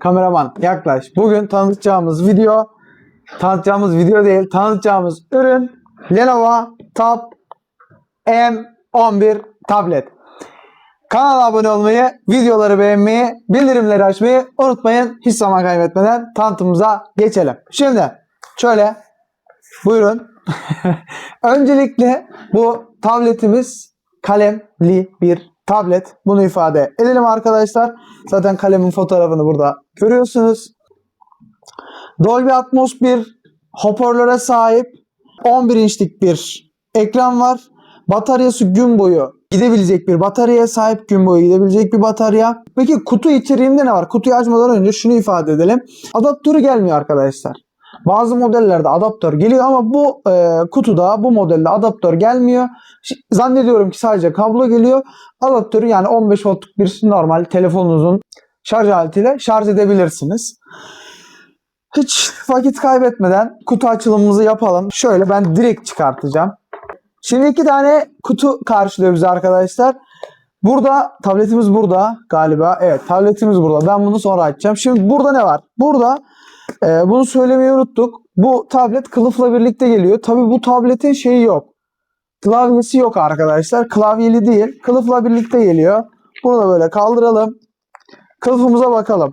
Kameraman yaklaş. Bugün tanıtacağımız video, tanıtacağımız video değil, tanıtacağımız ürün Lenovo Tab M11 tablet. Kanala abone olmayı, videoları beğenmeyi, bildirimleri açmayı unutmayın. Hiç zaman kaybetmeden tanıtımıza geçelim. Şimdi şöyle buyurun. Öncelikle bu tabletimiz kalemli bir tablet. Bunu ifade edelim arkadaşlar. Zaten kalemin fotoğrafını burada görüyorsunuz. Dolby Atmos bir hoparlöre sahip 11 inçlik bir ekran var. Bataryası gün boyu gidebilecek bir bataryaya sahip. Gün boyu gidebilecek bir batarya. Peki kutu içeriğinde ne var? Kutuyu açmadan önce şunu ifade edelim. Adaptörü gelmiyor arkadaşlar. Bazı modellerde adaptör geliyor ama bu e, kutuda bu modelde adaptör gelmiyor. Zannediyorum ki sadece kablo geliyor. Adaptörü yani 15 voltluk bir normal telefonunuzun şarj aletiyle şarj edebilirsiniz. Hiç vakit kaybetmeden kutu açılımımızı yapalım. Şöyle ben direkt çıkartacağım. Şimdi iki tane kutu karşılıyor bize arkadaşlar. Burada tabletimiz burada galiba. Evet tabletimiz burada. Ben bunu sonra açacağım. Şimdi burada ne var? Burada e, bunu söylemeyi unuttuk. Bu tablet kılıfla birlikte geliyor. Tabi bu tabletin şeyi yok. Klavyesi yok arkadaşlar. Klavyeli değil. Kılıfla birlikte geliyor. Bunu da böyle kaldıralım. Kılıfımıza bakalım.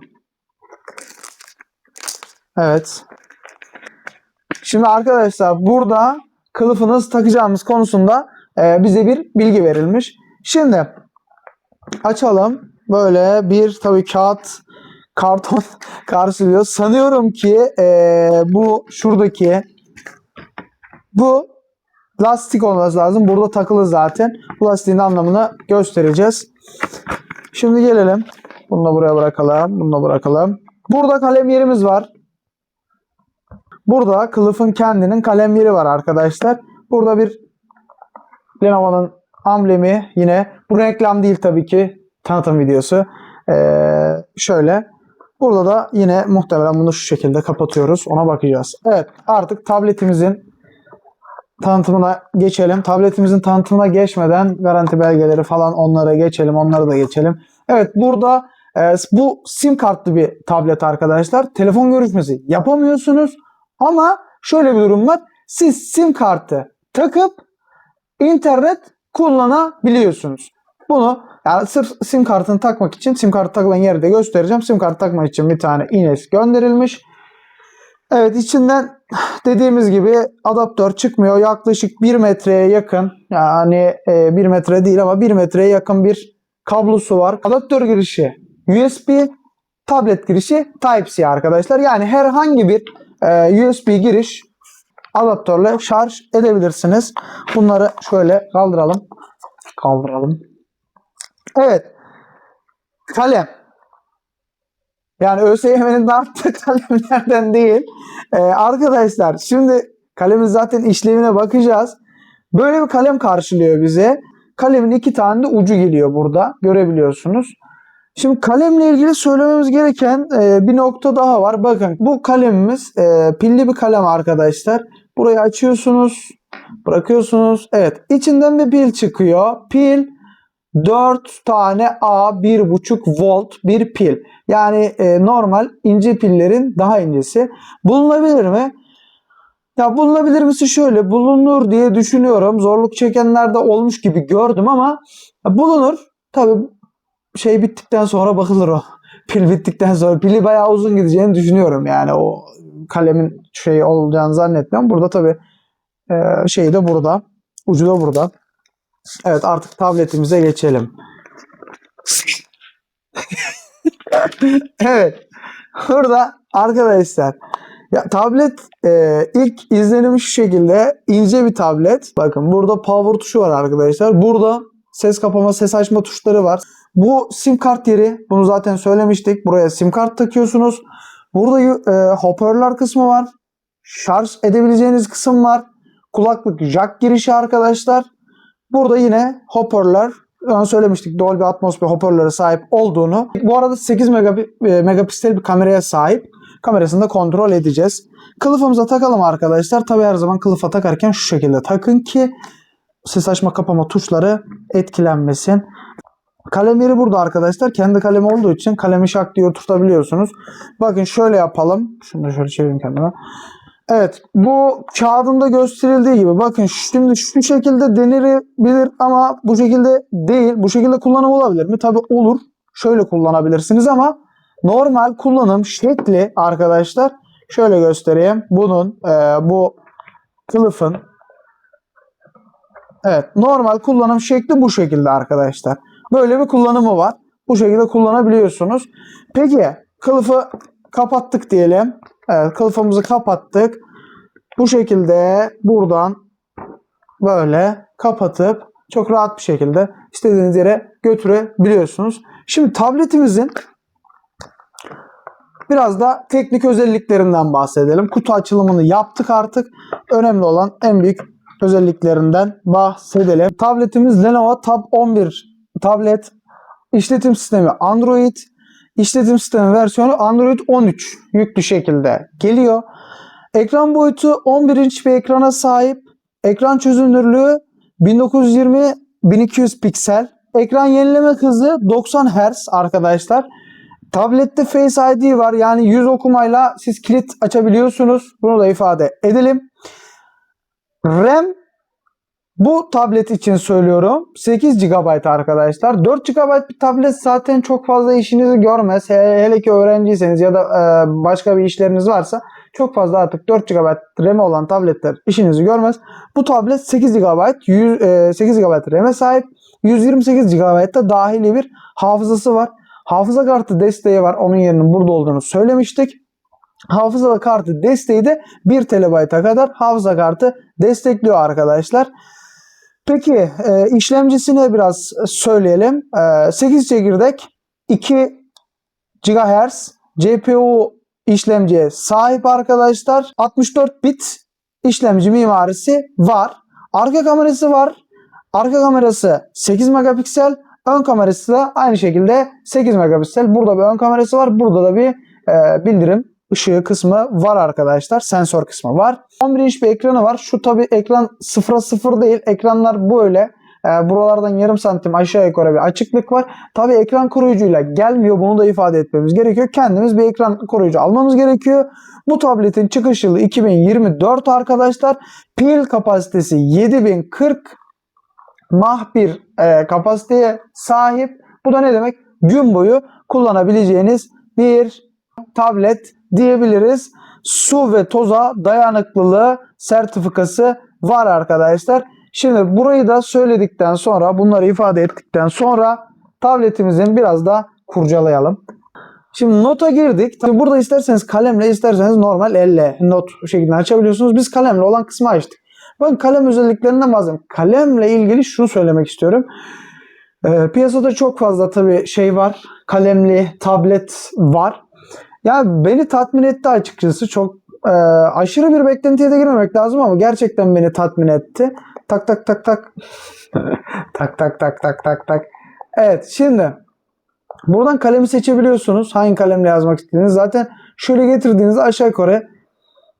Evet. Şimdi arkadaşlar burada kılıfınız takacağımız konusunda e, bize bir bilgi verilmiş. Şimdi açalım. Böyle bir tabii kağıt karton karşılıyor. Sanıyorum ki e, bu şuradaki bu lastik olması lazım. Burada takılı zaten. Bu lastiğin anlamını göstereceğiz. Şimdi gelelim. Bunu da buraya bırakalım. Bunu da bırakalım. Burada kalem yerimiz var. Burada kılıfın kendinin kalem yeri var arkadaşlar. Burada bir Lenovo'nun amblemi yine. Bu reklam değil tabii ki. Tanıtım videosu. Ee, şöyle. Burada da yine muhtemelen bunu şu şekilde kapatıyoruz. Ona bakacağız. Evet artık tabletimizin tanıtımına geçelim. Tabletimizin tanıtımına geçmeden garanti belgeleri falan onlara geçelim. Onları da geçelim. Evet burada e, bu sim kartlı bir tablet arkadaşlar. Telefon görüşmesi yapamıyorsunuz. Ama şöyle bir durum var. Siz sim kartı takıp internet kullanabiliyorsunuz. Bunu yani sırf sim kartını takmak için sim kartı takılan yeri de göstereceğim. Sim kartı takmak için bir tane ines gönderilmiş. Evet içinden dediğimiz gibi adaptör çıkmıyor. Yaklaşık 1 metreye yakın yani 1 metre değil ama 1 metreye yakın bir kablosu var. Adaptör girişi USB, tablet girişi Type-C arkadaşlar. Yani herhangi bir e, USB giriş adaptörle şarj edebilirsiniz. Bunları şöyle kaldıralım. Kaldıralım. Evet. Kalem. Yani ÖSYM'nin dağıttığı kalemlerden değil. Ee, arkadaşlar şimdi kalemin zaten işlevine bakacağız. Böyle bir kalem karşılıyor bize. Kalemin iki tane de ucu geliyor burada. Görebiliyorsunuz. Şimdi kalemle ilgili söylememiz gereken e, bir nokta daha var. Bakın bu kalemimiz e, pilli bir kalem arkadaşlar. Burayı açıyorsunuz. Bırakıyorsunuz. Evet. içinden bir pil çıkıyor. Pil 4 tane A 1.5 volt bir pil. Yani e, normal ince pillerin daha incesi. Bulunabilir mi? Ya bulunabilir misi şöyle bulunur diye düşünüyorum. Zorluk çekenlerde olmuş gibi gördüm ama bulunur. Tabi şey bittikten sonra bakılır o. Pil bittikten sonra pili bayağı uzun gideceğini düşünüyorum. Yani o kalemin şey olacağını zannetmiyorum. Burada tabi e, şey de burada. Ucu da burada. Evet artık tabletimize geçelim. evet. Burada arkadaşlar ya tablet e, ilk izlenimi şu şekilde ince bir tablet. Bakın burada power tuşu var arkadaşlar. Burada ses kapama, ses açma tuşları var. Bu sim kart yeri. Bunu zaten söylemiştik. Buraya sim kart takıyorsunuz. Burada e, hoparlör kısmı var. Şarj edebileceğiniz kısım var. Kulaklık jack girişi arkadaşlar. Burada yine hoparlör yani söylemiştik Dolby Atmos bir hoparlöre sahip olduğunu. Bu arada 8 megapi- e, megapiksel bir kameraya sahip. Kamerasını da kontrol edeceğiz. Kılıfımıza takalım arkadaşlar. Tabi her zaman kılıfa takarken şu şekilde takın ki ses açma kapama tuşları etkilenmesin. Kalem yeri burada arkadaşlar. Kendi kalemi olduğu için kalemi şak diye oturtabiliyorsunuz. Bakın şöyle yapalım. Şunu da şöyle çevireyim kendime. Evet bu kağıdımda gösterildiği gibi bakın şimdi şu şekilde denilebilir ama bu şekilde değil. Bu şekilde kullanım olabilir mi? Tabi olur. Şöyle kullanabilirsiniz ama normal kullanım şekli arkadaşlar şöyle göstereyim. Bunun e, bu kılıfın evet normal kullanım şekli bu şekilde arkadaşlar. Böyle bir kullanımı var. Bu şekilde kullanabiliyorsunuz. Peki kılıfı kapattık diyelim. Evet kılıfımızı kapattık. Bu şekilde buradan böyle kapatıp çok rahat bir şekilde istediğiniz yere götürebiliyorsunuz. Şimdi tabletimizin biraz da teknik özelliklerinden bahsedelim. Kutu açılımını yaptık artık. Önemli olan en büyük özelliklerinden bahsedelim. Tabletimiz Lenovo Tab 11 tablet. İşletim sistemi Android. İşletim sistemi versiyonu Android 13 yüklü şekilde geliyor. Ekran boyutu 11 inç bir ekrana sahip. Ekran çözünürlüğü 1920 1200 piksel. Ekran yenileme hızı 90 Hz arkadaşlar. Tablette Face ID var. Yani yüz okumayla siz kilit açabiliyorsunuz. Bunu da ifade edelim. RAM bu tablet için söylüyorum. 8 GB arkadaşlar. 4 GB bir tablet zaten çok fazla işinizi görmez. Hele, ki öğrenciyseniz ya da e, başka bir işleriniz varsa çok fazla artık 4 GB RAM olan tabletler işinizi görmez. Bu tablet 8 GB 100, e, 8 GB RAM'e sahip. 128 GB da dahili bir hafızası var. Hafıza kartı desteği var. Onun yerinin burada olduğunu söylemiştik. Hafıza kartı desteği de 1 TB'a kadar hafıza kartı destekliyor arkadaşlar. Peki e, işlemcisine biraz söyleyelim. E, 8 çekirdek 2 GHz CPU işlemciye sahip arkadaşlar. 64 bit işlemci mimarisi var. Arka kamerası var. Arka kamerası 8 megapiksel. Ön kamerası da aynı şekilde 8 megapiksel. Burada bir ön kamerası var. Burada da bir e, bildirim ışığı kısmı var arkadaşlar. Sensör kısmı var. 11 inç bir ekranı var. Şu tabi ekran 0'a 0 değil. Ekranlar böyle. E, buralardan yarım santim aşağı yukarı bir açıklık var. Tabi ekran koruyucuyla gelmiyor. Bunu da ifade etmemiz gerekiyor. Kendimiz bir ekran koruyucu almamız gerekiyor. Bu tabletin çıkış yılı 2024 arkadaşlar. Pil kapasitesi 7040 mah bir e, kapasiteye sahip. Bu da ne demek? Gün boyu kullanabileceğiniz bir tablet diyebiliriz. Su ve toza dayanıklılığı sertifikası var arkadaşlar. Şimdi burayı da söyledikten sonra bunları ifade ettikten sonra tabletimizin biraz da kurcalayalım. Şimdi nota girdik. Tabi burada isterseniz kalemle isterseniz normal elle not şeklinde açabiliyorsunuz. Biz kalemle olan kısmı açtık. Bakın kalem özelliklerinden bahsedeyim. Kalemle ilgili şunu söylemek istiyorum. Ee, piyasada çok fazla tabi şey var. Kalemli tablet var. Ya beni tatmin etti açıkçası. Çok e, aşırı bir beklentiye de girmemek lazım ama gerçekten beni tatmin etti. Tak tak tak tak. tak tak tak tak tak tak. Evet şimdi buradan kalemi seçebiliyorsunuz. Hangi kalemle yazmak istediğiniz. Zaten şöyle getirdiğinizde aşağı yukarı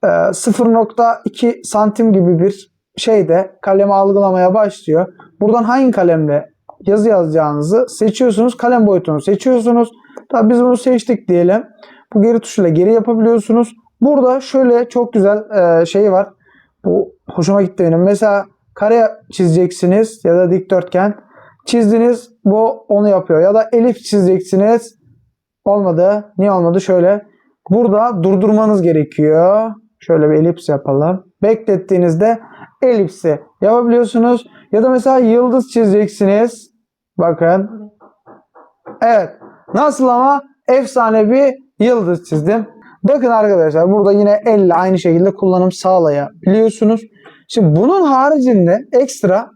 e, 0.2 santim gibi bir şeyde kalemi algılamaya başlıyor. Buradan hangi kalemle yazı yazacağınızı seçiyorsunuz. Kalem boyutunu seçiyorsunuz. Tabii biz bunu seçtik diyelim. Bu geri tuşuyla geri yapabiliyorsunuz. Burada şöyle çok güzel e, şey var. Bu hoşuma gitti benim. Mesela kare çizeceksiniz ya da dikdörtgen. Çizdiniz bu onu yapıyor. Ya da elif çizeceksiniz. Olmadı. Niye olmadı? Şöyle. Burada durdurmanız gerekiyor. Şöyle bir elips yapalım. Beklettiğinizde elipsi yapabiliyorsunuz. Ya da mesela yıldız çizeceksiniz. Bakın. Evet. Nasıl ama efsane bir yıldız çizdim. Bakın arkadaşlar burada yine elle aynı şekilde kullanım sağlayabiliyorsunuz. Şimdi bunun haricinde ekstra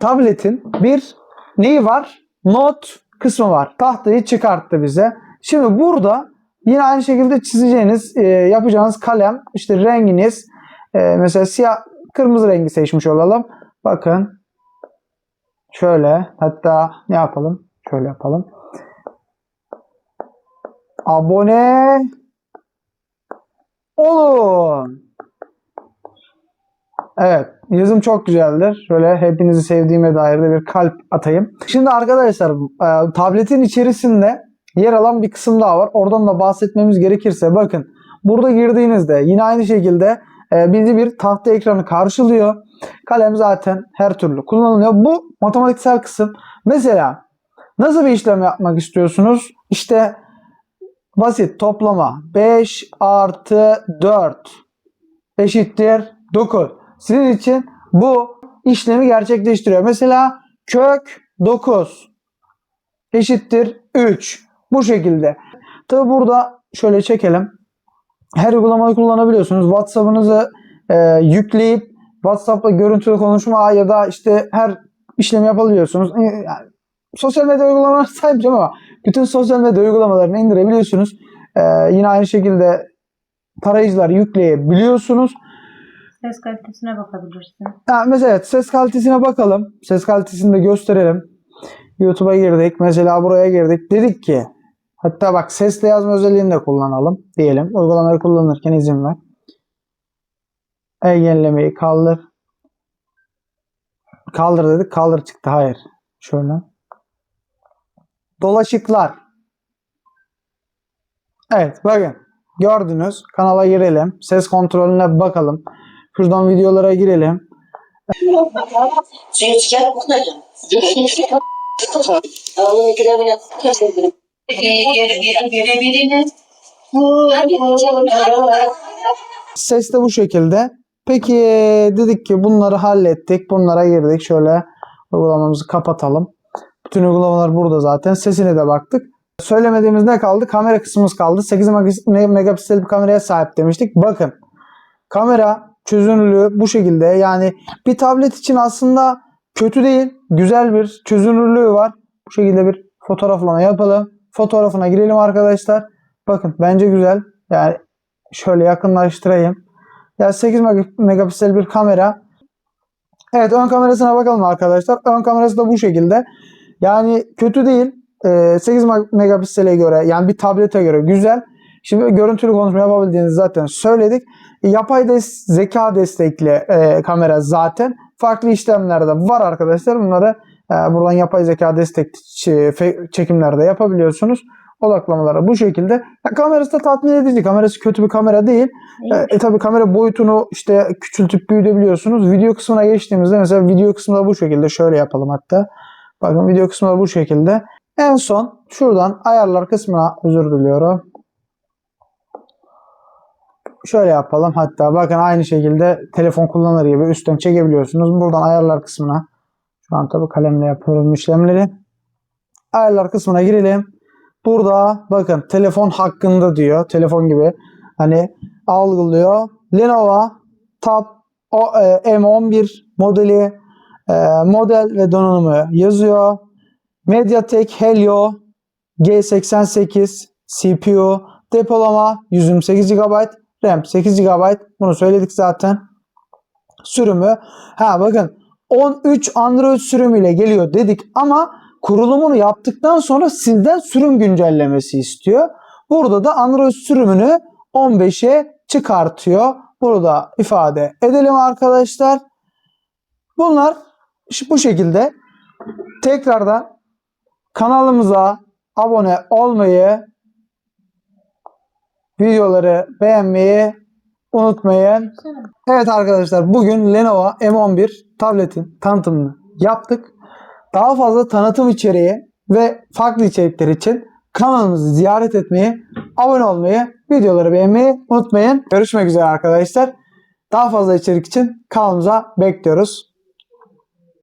tabletin bir neyi var? Not kısmı var. Tahtayı çıkarttı bize. Şimdi burada yine aynı şekilde çizeceğiniz, e, yapacağınız kalem, işte renginiz e, mesela siyah, kırmızı rengi seçmiş olalım. Bakın şöyle hatta ne yapalım? Şöyle yapalım abone olun. Evet. Yazım çok güzeldir. Şöyle hepinizi sevdiğime dair de bir kalp atayım. Şimdi arkadaşlar e, tabletin içerisinde yer alan bir kısım daha var. Oradan da bahsetmemiz gerekirse bakın burada girdiğinizde yine aynı şekilde e, bizi bir tahta ekranı karşılıyor. Kalem zaten her türlü kullanılıyor. Bu matematiksel kısım. Mesela nasıl bir işlem yapmak istiyorsunuz? İşte basit toplama 5 artı 4 eşittir 9. Sizin için bu işlemi gerçekleştiriyor. Mesela kök 9 eşittir 3. Bu şekilde. Tabi burada şöyle çekelim. Her uygulamayı kullanabiliyorsunuz. WhatsApp'ınızı e, yükleyip WhatsApp'la görüntülü konuşma ya da işte her işlemi yapabiliyorsunuz. E, yani sosyal medya uygulamalarına saymayacağım ama bütün sosyal medya uygulamalarını indirebiliyorsunuz. E, yine aynı şekilde tarayıcılar yükleyebiliyorsunuz. Ses kalitesine bakabilirsin. Ha, mesela evet, ses kalitesine bakalım. Ses kalitesini de gösterelim. YouTube'a girdik. Mesela buraya girdik. Dedik ki hatta bak sesle yazma özelliğini de kullanalım diyelim. Uygulamayı kullanırken izin ver. Engellemeyi kaldır. Kaldır dedik. Kaldır çıktı. Hayır. Şöyle. Dolaşıklar. Evet bakın. Gördünüz. Kanala girelim. Ses kontrolüne bakalım. Şuradan videolara girelim. Ses de bu şekilde. Peki dedik ki bunları hallettik. Bunlara girdik. Şöyle uygulamamızı kapatalım. Bütün uygulamalar burada zaten. Sesine de baktık. Söylemediğimiz ne kaldı? Kamera kısmımız kaldı. 8 megapis- megapiksel bir kameraya sahip demiştik. Bakın kamera çözünürlüğü bu şekilde. Yani bir tablet için aslında kötü değil. Güzel bir çözünürlüğü var. Bu şekilde bir fotoğraflama yapalım. Fotoğrafına girelim arkadaşlar. Bakın bence güzel. Yani şöyle yakınlaştırayım. Ya 8 meg- megapiksel bir kamera. Evet ön kamerasına bakalım arkadaşlar. Ön kamerası da bu şekilde. Yani kötü değil. Ee, 8 meg- megapiksele göre yani bir tablete göre güzel. Şimdi görüntülü konuşma yapabildiğinizi zaten söyledik. Yapay des- zeka destekli e, kamera zaten. Farklı işlemlerde var arkadaşlar. Bunları e, buradan yapay zeka destekli çekimlerde yapabiliyorsunuz. Odaklamaları bu şekilde. Ya, kamerası da tatmin edici. Kamerası kötü bir kamera değil. E, e tabi kamera boyutunu işte küçültüp büyütebiliyorsunuz. Video kısmına geçtiğimizde mesela video kısmında bu şekilde şöyle yapalım hatta. Bakın video kısmında bu şekilde. En son şuradan ayarlar kısmına özür diliyorum. Şöyle yapalım hatta bakın aynı şekilde telefon kullanır gibi üstten çekebiliyorsunuz. Buradan ayarlar kısmına şu an tabi kalemle yapıyorum işlemleri. Ayarlar kısmına girelim. Burada bakın telefon hakkında diyor. Telefon gibi hani algılıyor. Lenovo Tab e, M11 modeli model ve donanımı yazıyor. MediaTek Helio G88 CPU depolama 128 GB RAM 8 GB bunu söyledik zaten. Sürümü ha bakın 13 Android sürümüyle geliyor dedik ama kurulumunu yaptıktan sonra sizden sürüm güncellemesi istiyor. Burada da Android sürümünü 15'e çıkartıyor. Burada ifade edelim arkadaşlar. Bunlar bu şekilde tekrardan kanalımıza abone olmayı, videoları beğenmeyi unutmayın. Evet arkadaşlar bugün Lenovo M11 tabletin tanıtımını yaptık. Daha fazla tanıtım içeriği ve farklı içerikler için kanalımızı ziyaret etmeyi, abone olmayı, videoları beğenmeyi unutmayın. Görüşmek üzere arkadaşlar. Daha fazla içerik için kanalımıza bekliyoruz.